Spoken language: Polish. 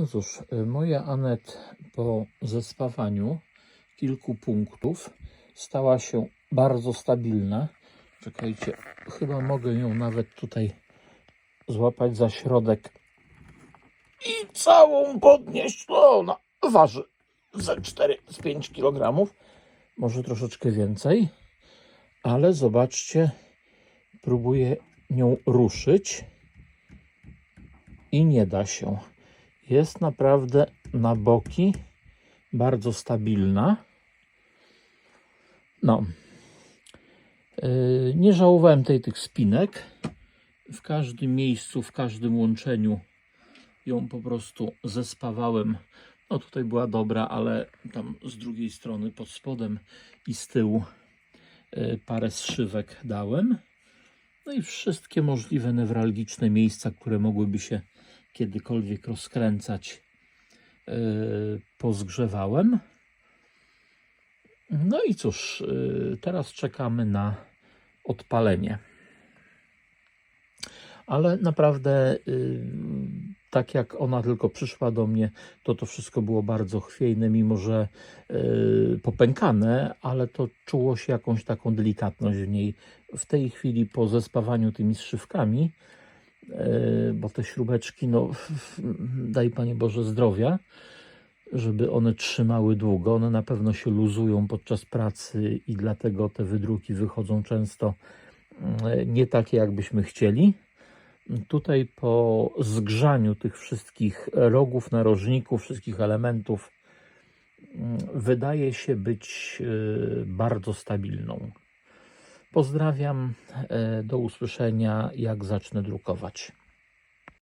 No cóż, y, moja Anet po zespawaniu kilku punktów stała się bardzo stabilna. Czekajcie, chyba mogę ją nawet tutaj złapać za środek i całą podnieść. No, ona waży ze 4 z 5 kg, może troszeczkę więcej, ale zobaczcie, próbuję nią ruszyć i nie da się. Jest naprawdę na boki bardzo stabilna. No. Yy, Nie żałowałem tej tych spinek. W każdym miejscu, w każdym łączeniu ją po prostu zespawałem. No tutaj była dobra, ale tam z drugiej strony pod spodem i z tyłu yy, parę zszywek dałem. No i wszystkie możliwe newralgiczne miejsca, które mogłyby się kiedykolwiek rozkręcać, yy, pozgrzewałem. No i cóż, yy, teraz czekamy na odpalenie. Ale naprawdę, yy, tak jak ona tylko przyszła do mnie, to to wszystko było bardzo chwiejne, mimo że popękane, ale to czuło się jakąś taką delikatność w niej. W tej chwili po zespawaniu tymi zszywkami, bo te śrubeczki, no daj Panie Boże zdrowia, żeby one trzymały długo. One na pewno się luzują podczas pracy i dlatego te wydruki wychodzą często yy, nie takie, jakbyśmy chcieli. Tutaj po zgrzaniu tych wszystkich rogów, narożników, wszystkich elementów, mm, wydaje się być yy, bardzo stabilną. Pozdrawiam, e, do usłyszenia, jak zacznę drukować.